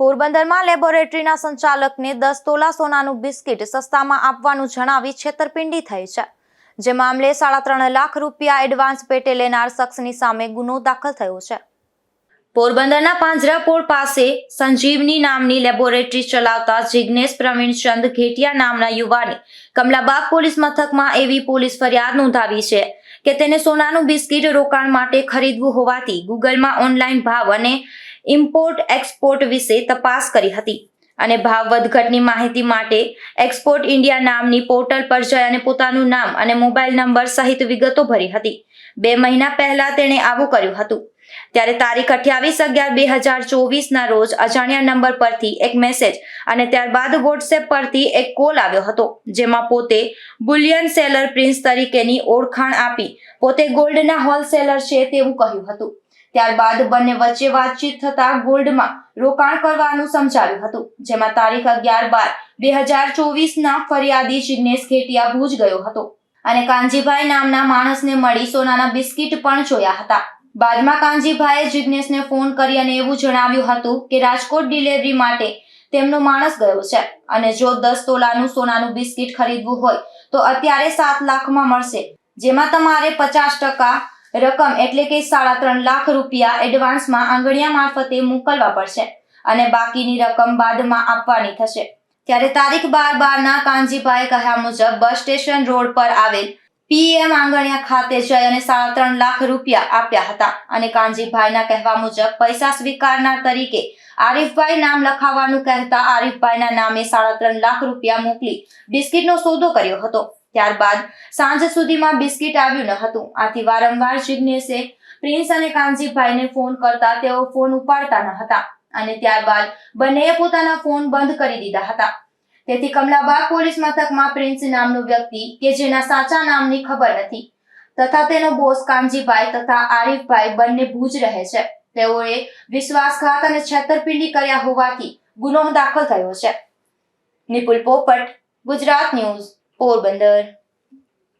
પોરબંદરમાં લેબોરેટરીના સંચાલકને દસ તોલા સોનાનું બિસ્કિટ સસ્તામાં આપવાનું જણાવી છેતરપિંડી થઈ છે. જે મામલે સાડા ત્રણ લાખ રૂપિયા એડવાન્સ પેટે લેનાર શખ્સની સામે ગુનો દાખલ થયો છે. પોરબંદરના પાંજરાપોળ પાસે સંજીવની નામની લેબોરેટરી ચલાવતા જિગ્નેશ પ્રવીણચંદ ઘેટિયા નામના યુવાને કમલાબાગ પોલીસ મથકમાં એવી પોલીસ ફરિયાદ નોંધાવી છે કે તેને સોનાનું બિસ્કિટ રોકાણ માટે ખરીદવું હોવાથી ગૂગલમાં ઓનલાઈન ભાવ અને ઇમ્પોર્ટ એક્સપોર્ટ વિશે તપાસ કરી હતી અને ભાવ વધઘટની માહિતી માટે એક્સપોર્ટ ઇન્ડિયા નામની પોર્ટલ પર જઈ અને પોતાનું નામ અને મોબાઈલ નંબર સહિત વિગતો ભરી હતી. બે મહિના પહેલા તેણે આવું કર્યું હતું. ત્યારે તારીખ અઠ્યાવીસ અગિયાર બે હજાર ચોવીસના રોજ અજાણ્યા નંબર પરથી એક મેસેજ અને ત્યારબાદ વોટ્સએપ પરથી એક કોલ આવ્યો હતો, જેમાં પોતે બુલિયન સેલર પ્રિન્સ તરીકેની ઓળખાણ આપી પોતે ગોલ્ડના હોલસેલર છે તેવું કહ્યું હતું. ત્યારબાદ બંને વચ્ચે વાતચીત થતા ગોલ્ડમાં રોકાણ કરવાનું સમજાવ્યું હતું, જેમાં તારીખ અગિયાર બાર બે હજાર ચોવીસના ફરિયાદી જિગ્નેશ ઘેટિયા ભુજ ગયો હતો અને કાનજીભાઈ નામના માણસને મળી સોનાના બિસ્કિટ પણ જોયા હતા. બાદમાં કાનજીભાઈએ જિગ્નેશને ફોન કરી અને એવું જણાવ્યું હતું કે રાજકોટ ડિલિવરી માટે તેમનો માણસ ગયો છે અને જો દસ તોલાનું સોનાનું બિસ્કિટ ખરીદવું હોય તો અત્યારે સાત લાખમાં મળશે, જેમાં તમારે પચાસ ટકા રકમ એટલે કે સાડા ત્રણ લાખ રૂપિયા એડવાન્સમાં આંગણિયા મારફતે મોકલવા પડશે અને બાકીની રકમ બાદમાં આપવાની થશે. ત્યારે તારીખ બાર બારના કાનજીભાઈ કહ્યા મુજબ બસ સ્ટેશન રોડ પર આવેલ પીએમ આંગણિયા ખાતે જઈ અને સાડા ત્રણ લાખ રૂપિયા આપ્યા હતા અને કાનજીભાઈના કહેવા મુજબ પૈસા સ્વીકારનાર તરીકે આરીફભાઈ નામ લખાવવાનું કહેતા આરીફભાઈના નામે સાડા ત્રણ લાખ રૂપિયા મોકલી બિસ્કિટનો સોદો કર્યો હતો. ત્યારબાદ સાંજ સુધીમાં બિસ્કિટ આવ્યું ન હતું. આથી વારંવાર જિગ્નેશે પ્રિન્સ અને કાનજીભાઈને ફોન કરતા તેઓ ફોન ઉપાડતા ન હતા અને ત્યારબાદ બંનેએ પોતાના ફોન બંધ કરી દીધા હતા. તેથી કમલાબાગ પોલીસ મથકમાં પ્રિન્સ નામનો વ્યક્તિ કે જેના સાચા નામની ખબર નથી તથા તેનો બોસ કાનજીભાઈ તથા આરીફભાઈ બંને ભુજ રહે છે. તેઓએ વિશ્વાસઘાત અને છેતરપિંડી કર્યા હોવાથી ગુનો દાખલ થયો છે. નિપુલ પોપટ, ગુજરાત ન્યૂઝ. પોરબંદર.